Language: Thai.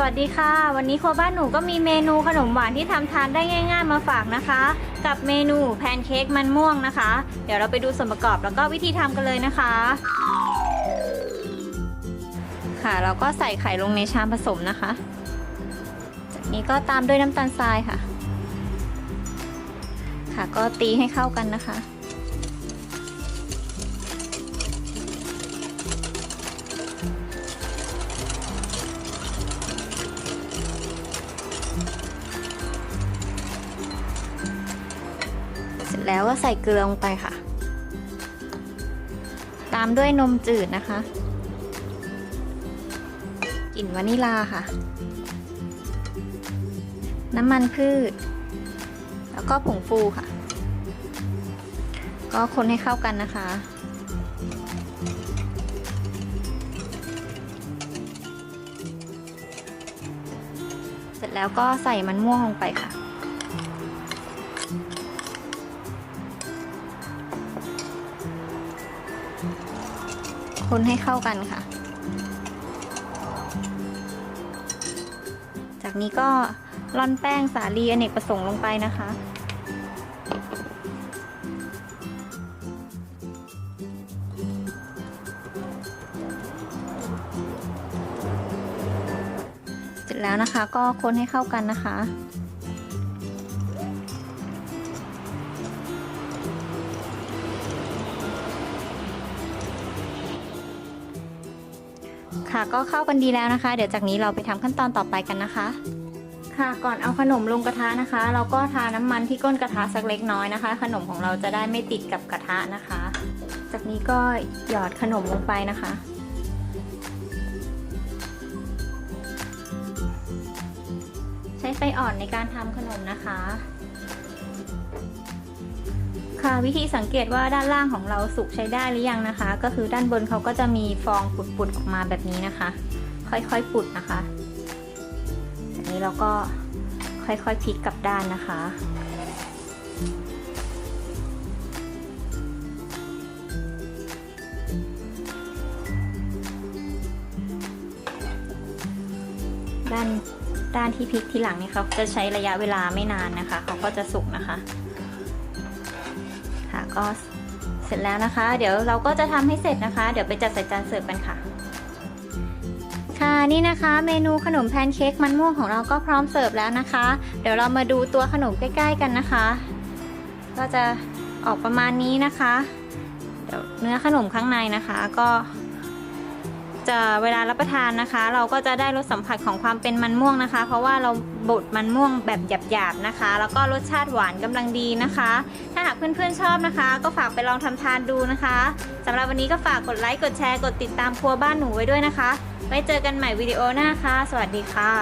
สวัสดีค่ะ วันนี้ครัวบ้านหนูก็มีเมนูขนมหวานที่ทำทานได้ง่าย ๆ มาฝากนะคะ กับเมนูแพนเค้กมันม่วงนะคะ เดี๋ยวเราไปดูส่วนประกอบแล้วก็วิธีทำกันเลยนะคะ ค่ะเราก็ใส่ไข่ลงในชามผสมนะคะ จากนี้ก็ตามด้วยน้ำตาลทรายค่ะ ค่ะก็ตีให้เข้ากันนะคะ แล้วก็ใส่เกลือลงไปค่ะ ตามด้วยนมจืดนะคะกลิ่นวานิลาค่ะ น้ำมันพืช แล้วก็ผงฟูค่ะ ก็คนให้เข้ากันนะคะ เสร็จแล้วก็ใส่มันม่วงลงไปค่ะ คนให้เข้ากันค่ะ จากนี้ก็ร่อนแป้งสาลีอเนกประสงค์ลงไปนะคะ เสร็จแล้วนะคะก็คนให้เข้ากันนะคะ ค่ะก็เข้ากันดีแล้วนะคะ เดี๋ยวจากนี้เราไปทำขั้นตอนต่อไปกันนะคะ ค่ะก่อนเอาขนมลงกระทะนะคะ เราก็ทาน้ำมันที่ก้นกระทะสักเล็กน้อยนะคะ ขนมของเราจะได้ไม่ติดกับกระทะนะคะ จากนี้ก็หยอดขนมลงไปนะคะใช้ไฟอ่อนในการทำขนมนะคะ ค่ะวิธีสังเกตว่าด้านล่างของเราสุกใช้ได้หรือยังนะคะ ก็คือด้านบนเขาก็จะมีฟองปุดๆออกมาแบบนี้นะคะ ค่อยๆปุดนะคะอันนี้เราก็ค่อยๆพลิกกลับด้านนะคะด้านด้านที่พลิกทีหลังนี่เขาจะใช้ระยะเวลาไม่นานนะคะ เขาก็จะสุกนะคะ ค่ะ ก็เสร็จแล้วนะคะ เดี๋ยวเราก็จะทำให้เสร็จนะคะ เดี๋ยวไปจัดใส่จานเสิร์ฟกันค่ะ ค่ะนี่นะคะ เมนูขนมแพนเค้กมันม่วงของเราก็พร้อมเสิร์ฟแล้วนะคะ เดี๋ยวเรามาดูตัวขนมใกล้ ๆ กันนะคะ ก็จะออกประมาณนี้นะคะเดี๋ยวเนื้อขนมข้างในนะคะ ก็ จะเวลารับประทานนะคะ เราก็จะได้รสสัมผัสของความเป็นมันม่วงนะคะ เพราะว่าเราบดมันม่วงแบบหยาบๆนะคะ แล้วก็รสชาติหวานกำลังดีนะคะ ถ้าหากเพื่อนๆชอบนะคะ ก็ฝากไปลองทำทานดูนะคะสำหรับวันนี้ก็ฝากกดไลค์กดแชร์กดติดตามครัวบ้านหนูไว้ด้วยนะคะ ไว้เจอกันใหม่วิดีโอหน้าค่ะ สวัสดีค่ะ